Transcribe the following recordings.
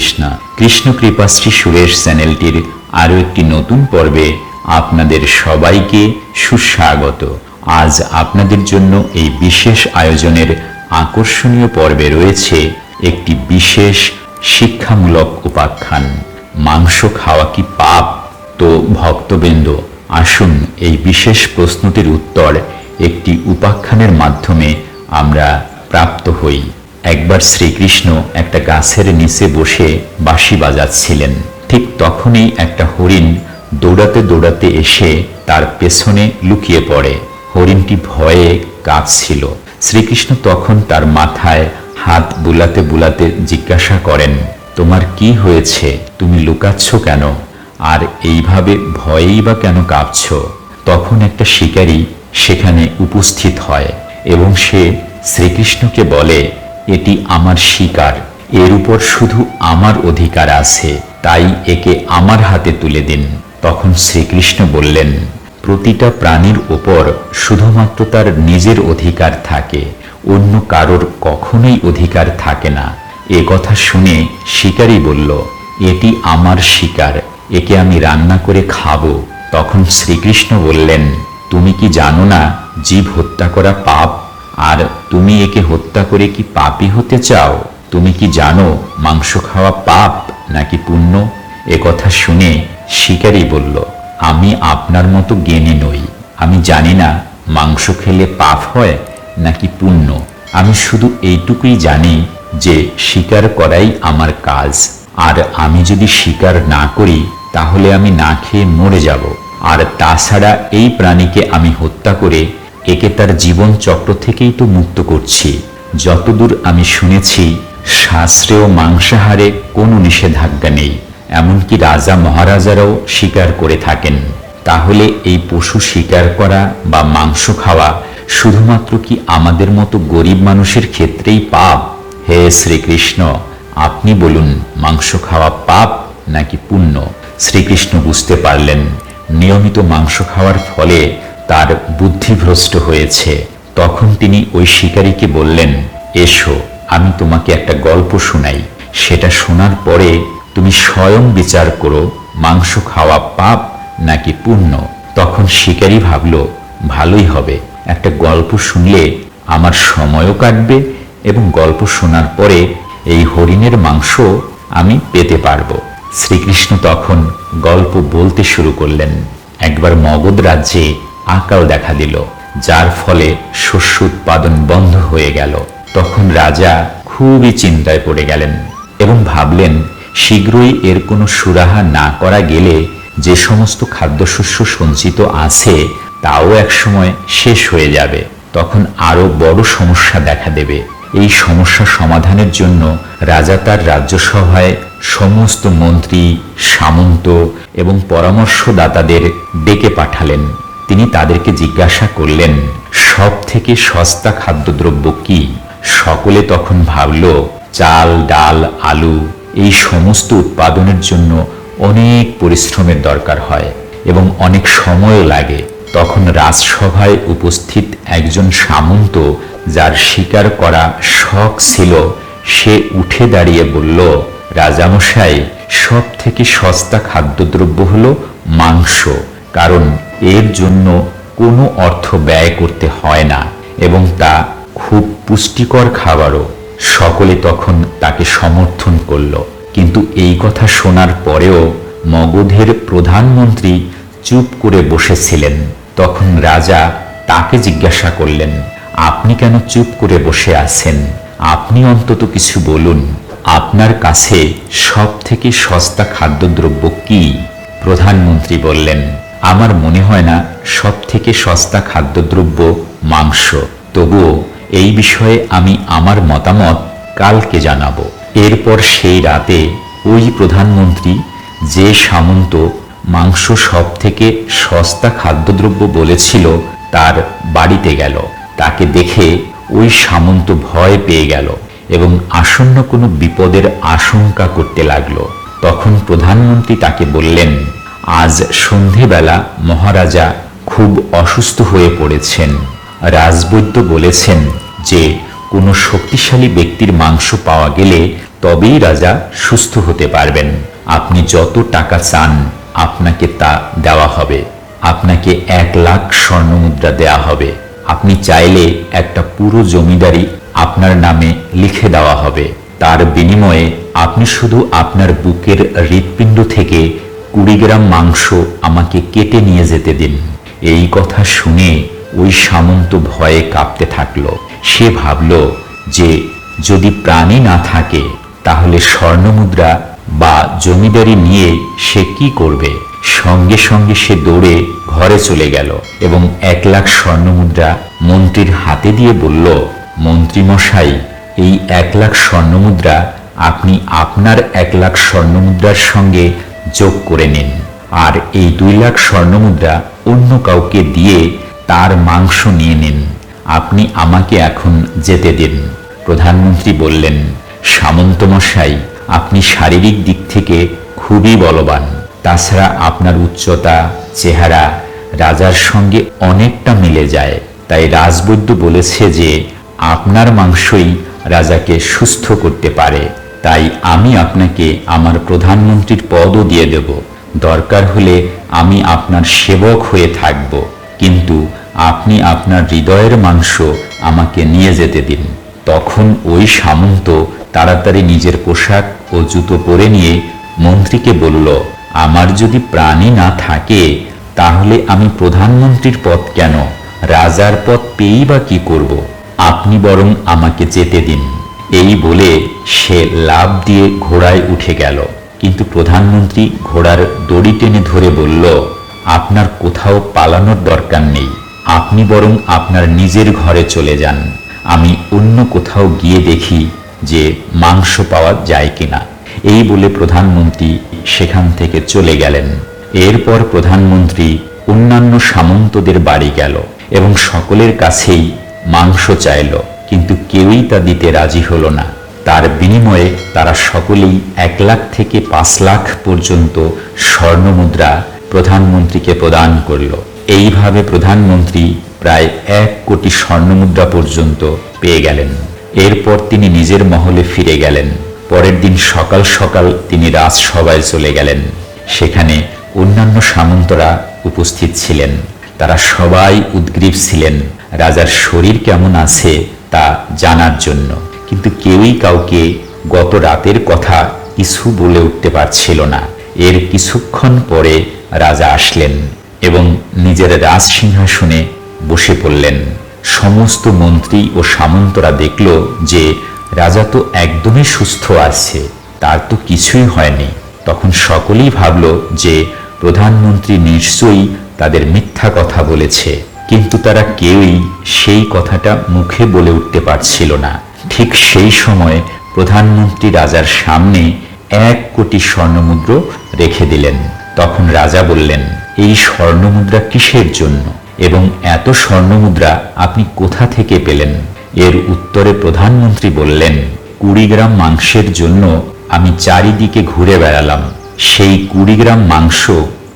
কৃষ্ণ কৃষ্ণ কৃপাশ্রী সুরেশ চ্যানেলটির আরও একটি নতুন পর্বে আপনাদের সবাইকে সুস্বাগত। আজ আপনাদের জন্য এই বিশেষ আয়োজনের আকর্ষণীয় পর্বে রয়েছে একটি বিশেষ শিক্ষামূলক উপাখ্যান, মাংস খাওয়া কি পাপ? তো ভক্তবৃন্দ, আসুন এই বিশেষ প্রশ্নটির উত্তর একটি উপাখ্যানের মাধ্যমে আমরা প্রাপ্ত হই। একবার শ্রীকৃষ্ণ একটা গাছের নিচে বসে বাঁশি বাজাচ্ছিলেন। ঠিক তখনই একটা হরিণ দৌড়াতে দৌড়াতে এসে তার পেছনে লুকিয়ে পড়ে। হরিণটি ভয়ে কাঁপছিল। শ্রীকৃষ্ণ তখন তার মাথায় হাত বুলাতে বুলাতে জিজ্ঞাসা করেন, তোমার কি হয়েছে? তুমি লুকাচ্ছ কেন? আর এইভাবে ভয়েই বা কেন কাঁপছ? তখন একটা শিকারী সেখানে উপস্থিত হয় এবং সে শ্রীকৃষ্ণকে বলে এটি আমার শিকার। এর উপর শুধু আমার অধিকার আছে, তাই একে আমার হাতে তুলে দিন। তখন শ্রীকৃষ্ণ বললেন, প্রতিটা প্রাণীর ওপর শুধুমাত্র তার নিজের অধিকার থাকে, অন্য কারোর কখনোই অধিকার থাকে না। এ কথা শুনে শিকারী বলল, এটি আমার শিকার, একে আমি রান্না করে খাব। তখন শ্রীকৃষ্ণ বললেন, তুমি কি জানো না, জীব হত্যা করা পাপ আর তুমি একে হত্যা করে কি পাপী হতে চাও? তুমি কি জানো মাংস খাওয়া পাপ নাকি পুণ্য? এ কথা শুনে শিকারী বলল, আমি আপনার মতো জ্ঞানী নই। আমি জানি না মাংস খেলে পাপ হয় নাকি পুণ্য। আমি শুধু এইটুকুই জানি যে শিকার করাই আমার কাজ। আর আমি যদি শিকার না করি, তাহলে আমি না খেয়ে মরে যাব। আর তাছাড়া এই প্রাণীকে আমি হত্যা করে একে তার জীবন চক্র থেকেই তো মুক্ত করছি। যতদূর আমি শুনেছি শাস্ত্রেও মাংসাহারে কোনো নিষেধাজ্ঞা নেই, এমনকি রাজা মহারাজারাও স্বীকার করে থাকেন। তাহলে এই পশু শিকার করা বা মাংস খাওয়া শুধুমাত্র কি আমাদের মতো গরিব মানুষের ক্ষেত্রেই পাপ? হে শ্রীকৃষ্ণ, আপনি বলুন, মাংস খাওয়া পাপ নাকি পুণ্য? শ্রীকৃষ্ণ বুঝতে পারলেন, নিয়মিত মাংস খাওয়ার ফলে তার বুদ্ধিভ্রষ্ট হয়েছে। তখন তিনি ওই শিকারীকে বললেন, এসো, আমি তোমাকে একটা গল্প শোনাই। সেটা শোনার পরে তুমি স্বয়ং বিচার করো, মাংস খাওয়া পাপ নাকি পুণ্য? তখন শিকারী ভাবল, ভালোই হবে। একটা গল্প শুনলে আমার সময়ও কাটবে এবং গল্প শোনার পরে এই হরিণের মাংস আমি পেতে পারব। শ্রীকৃষ্ণ তখন গল্প বলতে শুরু করলেন। একবার মগধ রাজ্যে আকাল দেখা দিল। যার ফলে শস্য উৎপাদন বন্ধ হয়ে গেল। তখন রাজা খুবই চিন্তায় পড়ে গেলেন এবং ভাবলেন, শীঘ্রই এর কোনো সুরাহা না করা গেলে যে সমস্ত খাদ্যশস্য সঞ্চিত আছে, তাও একসময় শেষ হয়ে যাবে। তখন আরও বড় সমস্যা দেখা দেবে। এই সমস্যা সমাধানের জন্য রাজা তার রাজ্যসভায় সমস্ত মন্ত্রী, সামন্ত এবং পরামর্শদাতাদের ডেকে পাঠালেন। তিনি তাদেরকে জিজ্ঞাসা করলেন, সব থেকে সস্তা খাদ্যদ্রব্য কি? সকলে তখন ভাবল, চাল, ডাল, আলু, এই সমস্ত উৎপাদনের জন্য অনেক পরিশ্রমের দরকার হয় এবং অনেক সময়ও লাগে। তখন রাজসভায় উপস্থিত একজন সামন্ত, যার স্বীকার করা শখ ছিল, সে উঠে দাঁড়িয়ে বলল, রাজামশাই সব থেকে সস্তা খাদ্যদ্রব্য হল মাংস। কারণ এর জন্য কোনো অর্থ ব্যয় করতে হয় না এবং তা খুব পুষ্টিকর খাবারও। সকলে তখন তাকে সমর্থন করল। কিন্তু এই কথা শোনার পরেও মগধের প্রধানমন্ত্রী চুপ করে বসেছিলেন। তখন রাজা তাকে জিজ্ঞাসা করলেন, আপনি কেন চুপ করে বসে আছেন? আপনি অন্তত কিছু বলুন। আপনার কাছে সব থেকে সস্তা খাদ্যদ্রব্য কি? প্রধানমন্ত্রী বললেন আমার মনে হয় না সব থেকে সস্তা খাদ্যদ্রব্য মাংস। তবুও এই বিষয়ে আমি আমার মতামত কালকে জানাব। এরপর সেই রাতে ওই প্রধানমন্ত্রী যে সামন্ত মাংস সব থেকে সস্তা খাদ্যদ্রব্য বলেছিল তার বাড়িতে গেল। তাকে দেখে ওই সামন্ত ভয় পেয়ে গেল এবং আসন্ন কোনো বিপদের আশঙ্কা করতে লাগল। তখন প্রধানমন্ত্রী তাকে বললেন আজ সন্ধেবেলা মহারাজা খুব অসুস্থ হয়ে পড়েছেন। রাজবৈদ্য বলেছেন যে, কোনো শক্তিশালী ব্যক্তির মাংস পাওয়া গেলে তবেই রাজা সুস্থ হতে পারবেন। আপনি যত টাকা চান, আপনাকে তা দেওয়া হবে। আপনাকে এক লাখ স্বর্ণমুদ্রা দেওয়া হবে। আপনি চাইলে একটা পুরো জমিদারি আপনার নামে লিখে দেওয়া হবে। তার বিনিময়ে আপনি শুধু আপনার বুকের হৃৎপিণ্ড থেকে কুড়ি গ্রাম মাংস আমাকে কেটে নিয়ে যেতে দিন। এই কথা শুনে ওই সামন্ত ভয়ে কাঁপতে থাকল। সে ভাবল যে যদি প্রাণী না থাকে, তাহলে স্বর্ণমুদ্রা বা জমিদারি নিয়ে সে কি করবে? সঙ্গে সঙ্গে সে দৌড়ে ঘরে চলে গেল এবং এক লাখ স্বর্ণমুদ্রা মন্ত্রীর হাতে দিয়ে বলল, মন্ত্রীমশাই, এই এক লাখ স্বর্ণমুদ্রা আপনি আপনার এক লাখ স্বর্ণমুদ্রার সঙ্গে যোগ করে নিন। আর এই দুই লাখ স্বর্ণমুদ্রা অন্য কাউকে দিয়ে তার মাংস নিয়ে নিন। আপনি আমাকে এখন যেতে দিন। প্রধানমন্ত্রী বললেন সামন্তমশাই আপনি শারীরিক দিক থেকে খুবই বলবান। তাছাড়া আপনার উচ্চতা, চেহারা রাজার সঙ্গে অনেকটা মিলে যায়। তাই রাজবৈদ্য বলেছে যে, আপনার মাংসই রাজাকে সুস্থ করতে পারে। তাই আমি আপনাকে আমার প্রধানমন্ত্রীর পদও দিয়ে দেব। দরকার হলে আমি আপনার সেবক হয়ে থাকব। কিন্তু আপনি আপনার হৃদয়ের মাংস আমাকে নিয়ে যেতে দিন। তখন ওই সামন্ত তাড়াতাড়ি নিজের পোশাক ও জুতো পরে নিয়ে মন্ত্রীকে বলল, আমার যদি প্রাণী না থাকে, তাহলে আমি প্রধানমন্ত্রীর পদ কেন? রাজার পদ পেয়েই বা কি করব? আপনি বরং আমাকে যেতে দিন। এই বলে সে লাভ দিয়ে ঘোড়ায় উঠে গেল। কিন্তু প্রধানমন্ত্রী ঘোড়ার দড়ি টেনে ধরে বলল, আপনার কোথাও পালানোর দরকার নেই। আপনি বরং আপনার নিজের ঘরে চলে যান। আমি অন্য কোথাও গিয়ে দেখি যে মাংস পাওয়া যায় কিনা। এই বলে প্রধানমন্ত্রী সেখান থেকে চলে গেলেন। এরপর প্রধানমন্ত্রী অন্যান্য সামন্তদের বাড়ি গেল এবং সকলের কাছেই মাংস চাইল। কিন্তু কেউই তা দিতে রাজি হলো না। তার বিনিময়ে তারা সকলেই এক লাখ থেকে পাঁচ লাখ পর্যন্ত স্বর্ণমুদ্রা প্রধানমন্ত্রীকে প্রদান করল। এইভাবে প্রধানমন্ত্রী প্রায় এক কোটি স্বর্ণমুদ্রা পর্যন্ত পেয়ে গেলেন। এরপর তিনি নিজের মহলে ফিরে গেলেন। পরের দিন সকাল সকাল তিনি রাজসভায় চলে গেলেন। সেখানে অন্যান্য সামন্তরা উপস্থিত ছিলেন। তারা সবাই উদ্গ্রীব ছিলেন। রাজার শরীর কেমন আছে তা জানার জন্য। কিন্তু কেউই কাউকে গত রাতের কথা কিছু বলে উঠতে পারছিল না। এর কিছুক্ষণ পরে রাজা আসলেন এবং নিজের রাজ সিংহাসনে বসে পড়লেন। সমস্ত মন্ত্রী ও সামন্তরা দেখল যে রাজা তো একদমই সুস্থ আছে, তার তো কিছুই হয়নি। তখন সকলেই ভাবল যে প্রধানমন্ত্রী নিশ্চয়ই তাদের মিথ্যা কথা বলেছে। কিন্তু তারা কেউই সেই কথাটা মুখে বলে উঠতে পারছিল না। ঠিক সেই সময় প্রধানমন্ত্রী রাজার সামনে এক কোটি স্বর্ণমুদ্র রেখে দিলেন। তখন রাজা বললেন, এই স্বর্ণমুদ্রা কিসের জন্য? এবং এত স্বর্ণমুদ্রা আপনি কোথা থেকে পেলেন? এর উত্তরে প্রধানমন্ত্রী বললেন, কুড়ি গ্রাম মাংসের জন্য আমি চারিদিকে ঘুরে বেড়ালাম। সেই কুড়ি গ্রাম মাংস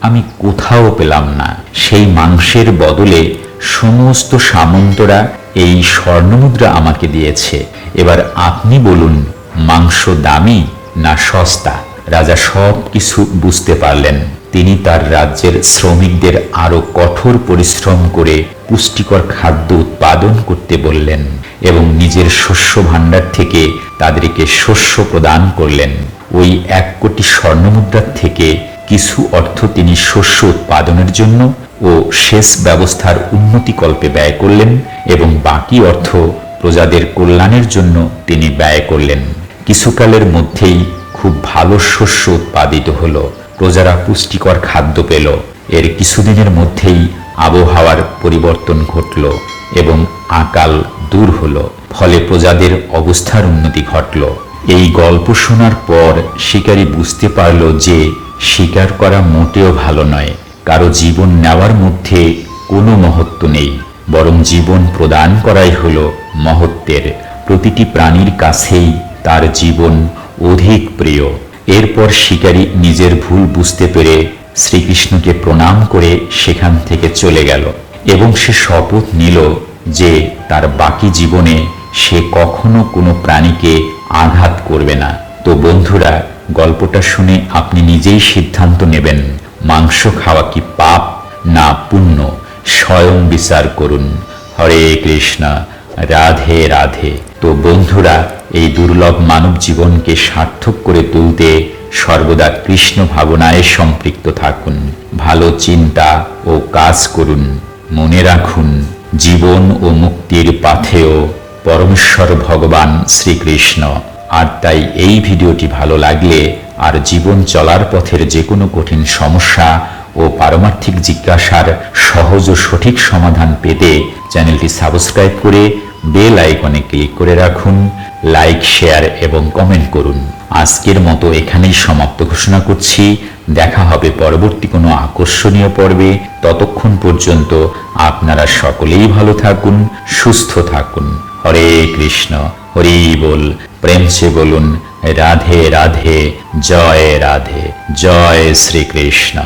আমি কোথাও পেলাম না। সেই মাংসের বদলে সমস্ত সামন্তরা এই স্বর্ণমুদ্রা আমাকে দিয়েছে। এবার আপনি বলুন, মাংস দামি না সস্তা? রাজা সব কিছু বুঝতে পারলেন। তিনি তার রাজ্যের শ্রমিকদের আরও কঠোর পরিশ্রম করে পুষ্টিকর খাদ্য উৎপাদন করতে বললেন এবং নিজের শস্য ভাণ্ডার থেকে তাদেরকে শস্য প্রদান করলেন। ওই এক কোটি স্বর্ণমুদ্রার থেকে কিছু অর্থ তিনি শস্য উৎপাদনের জন্য ও সেচ ব্যবস্থার উন্নতিকল্পে ব্যয় করলেন এবং বাকি অর্থ প্রজাদের কল্যাণের জন্য তিনি ব্যয় করলেন। কিছুকালের মধ্যেই খুব ভালো শস্য উৎপাদিত হলো, প্রজারা পুষ্টিকর খাদ্য পেল। এর কিছুদিনের মধ্যেই আবহাওয়ার পরিবর্তন ঘটল এবং আকাল দূর হলো, ফলে প্রজাদের অবস্থার উন্নতি ঘটল। এই গল্প শোনার পর শিকারী বুঝতে পারল যে শিকার করা মোটেও ভালো নয়। কারও জীবন নেওয়ার মধ্যে কোনো মহত্ব নেই। বরং জীবন প্রদান করাই হল মহত্বের। প্রতিটি প্রাণীর কাছেই তার জীবন অধিক প্রিয়। এরপর শিকারী নিজের ভুল বুঝতে পেরে শ্রীকৃষ্ণকে প্রণাম করে সেখান থেকে চলে গেল। এবং সে শপথ নিল যে তার বাকি জীবনে সে কখনো কোনো প্রাণীকে আঘাত করবে না। তো বন্ধুরা গল্পটা শুনে আপনি নিজেই সিদ্ধান্ত নেবেন, মাংস খাওয়া কি পাপ না পুণ্য, স্বয়ং বিচার করুন। হরে কৃষ্ণ, রাধে রাধে। তো বন্ধুরা, এই দুর্লভ মানব জীবনকে সার্থক করে তুলতে সর্বদা কৃষ্ণ ভাবনায় সম্পৃক্ত থাকুন, ভালো চিন্তা ও কাজ করুন, মনে রাখুন, জীবন ও মুক্তির পাথেও পরমেশ্বর ভগবান শ্রীকৃষ্ণ। আর তাই এই ভিডিওটি ভালো লাগলে আর জীবন চলার পথের যে কোনো কঠিন সমস্যা ও পারমার্থিক জিজ্ঞাসার সহজ ও সঠিক সমাধান পেতে চ্যানেলটি সাবস্ক্রাইব করে বেল আইকনে ক্লিক করে রাখুন, লাইক, শেয়ার এবং কমেন্ট করুন। আজকের মতো এখানেই সমাপ্ত ঘোষণা করছি। দেখা হবে পরবর্তী কোনো আকর্ষণীয় পর্বে। ততক্ষণ পর্যন্ত আপনারা সকলেই ভালো থাকুন, সুস্থ থাকুন। হরে কৃষ্ণ, হরি বল। প্রেম সে বলুন রাধে রাধে জয় রাধে জয় শ্রীকৃষ্ণ।